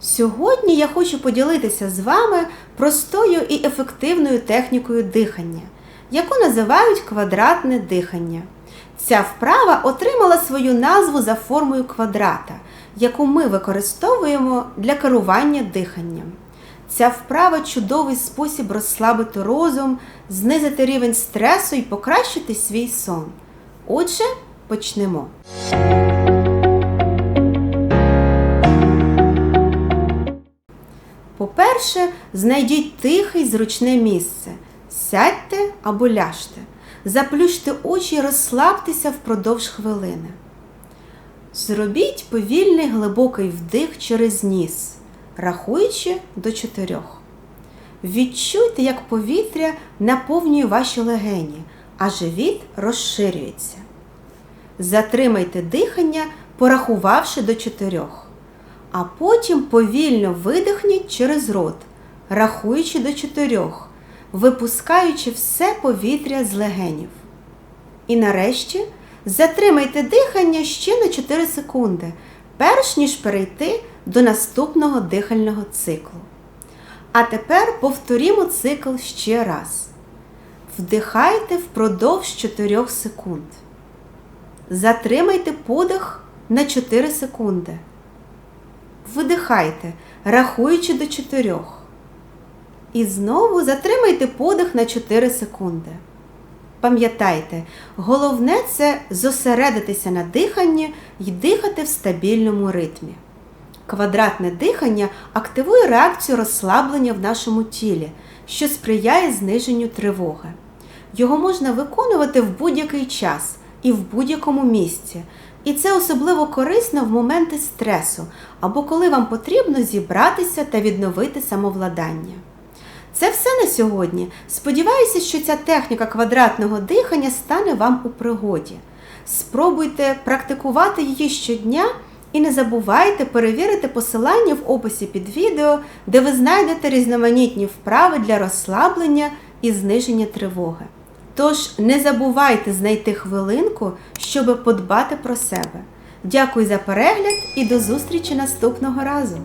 Сьогодні я хочу поділитися з вами простою і ефективною технікою дихання, яку називають квадратне дихання. Ця вправа отримала свою назву за формою квадрата, яку ми використовуємо для керування диханням. Ця вправа чудовий спосіб розслабити розум, знизити рівень стресу і покращити свій сон. Отже, почнемо. По-перше, знайдіть тихе й зручне місце. Сядьте або ляжте. Заплющте очі і розслабтеся впродовж хвилини. Зробіть повільний глибокий вдих через ніс, рахуючи до чотирьох. Відчуйте, як повітря наповнює ваші легені, а живіт розширюється. Затримайте дихання, порахувавши до чотирьох, а потім повільно видихніть через рот, рахуючи до чотирьох, випускаючи все повітря з легенів. І нарешті затримайте дихання ще на 4 секунди, перш ніж перейти до наступного дихального циклу. А тепер повторімо цикл ще раз. Вдихайте впродовж 4 секунд. Затримайте подих на 4 секунди. Видихайте, рахуючи до 4. І знову затримайте подих на 4 секунди. Пам'ятайте, головне це зосередитися на диханні і дихати в стабільному ритмі. Квадратне дихання активує реакцію розслаблення в нашому тілі, що сприяє зниженню тривоги. Його можна виконувати в будь-який час і в будь-якому місці. І це особливо корисно в моменти стресу або коли вам потрібно зібратися та відновити самовладання. Це все на сьогодні. Сподіваюся, що ця техніка квадратного дихання стане вам у пригоді. Спробуйте практикувати її щодня і не забувайте перевірити посилання в описі під відео, де ви знайдете різноманітні вправи для розслаблення і зниження тривоги. Тож не забувайте знайти хвилинку, щоб подбати про себе. Дякую за перегляд і до зустрічі наступного разу!